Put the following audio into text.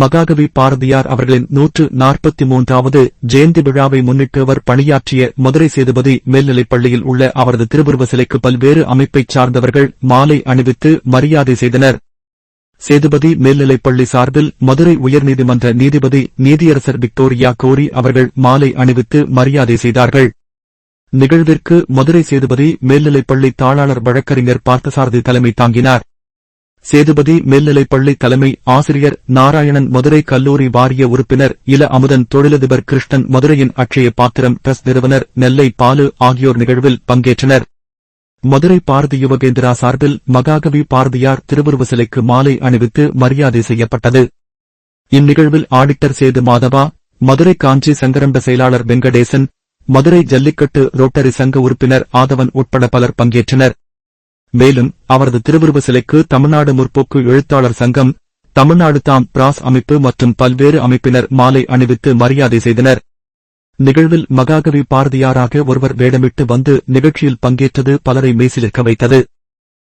மகாகவி பாரதியார் அவர்களின் நூற்று நாற்பத்தி மூன்றாவது ஜெயந்தி விழாவை முன்னிட்டு அவர் பணியாற்றிய மதுரை சேதுபதி மேல்நிலைப் பள்ளியில் உள்ள அவரது திருவுருவ சிலைக்கு பல்வேறு அமைப்பைச் சார்ந்தவர்கள் மாலை அணிவித்து மரியாதை செய்தனர். சேதுபதி மேல்நிலைப் பள்ளி சார்பில் மதுரை உயர்நீதிமன்ற நீதிபதி நீதியரசர் விக்டோரியா கோரி அவர்கள் மாலை அணிவித்து மரியாதை செய்தார்கள். நிகழ்விற்கு மதுரை சேதுபதி மேல்நிலைப் பள்ளி தாளாளர் வழக்கறிஞர் பார்த்தசாரதி தலைமை தாங்கினார். சேதுபதி மேல்நிலைப் பள்ளி தலைமை ஆசிரியர் நாராயணன் மதுரை கல்லூரி வாரிய உறுப்பினர் இல அமுதன் தொழிலதிபர் கிருஷ்ணன் மதுரையின் அட்சய பாத்திரம் பிரஸ் நிறுவனர் நெல்லை பாலு ஆகியோர் நிகழ்வில் பங்கேற்றனர். மதுரை பாரதி யுவகேந்திரா சார்பில் மகாகவி பாரதியார் திருவுருவ சிலைக்கு மாலை அணிவித்து மரியாதை செய்யப்பட்டது. இந்நிகழ்வில் ஆடிட்டர் சேது மாதவா மதுரை காஞ்சி சங்கரம்ப செயலாளர் வெங்கடேசன் மதுரை ஜல்லிக்கட்டு ரோட்டரி சங்க உறுப்பினர் ஆதவன் உட்பட பலர் பங்கேற்றனர். மேலும் அவரது திருவுருவ சிலைக்கு தமிழ்நாடு முற்போக்கு எழுத்தாளர் சங்கம் தமிழ்நாடு தாம் பிராஸ் அமைப்பு மற்றும் பல்வேறு அமைப்பினர் மாலை அணிவித்து மரியாதை செய்தனர். நிகழ்வில் மகாகவி பாரதியாராக ஒருவர் வேடமிட்டு வந்து நிகழ்ச்சியில் பங்கேற்றது பலரை மெய்சிலிருக்க வைத்தது.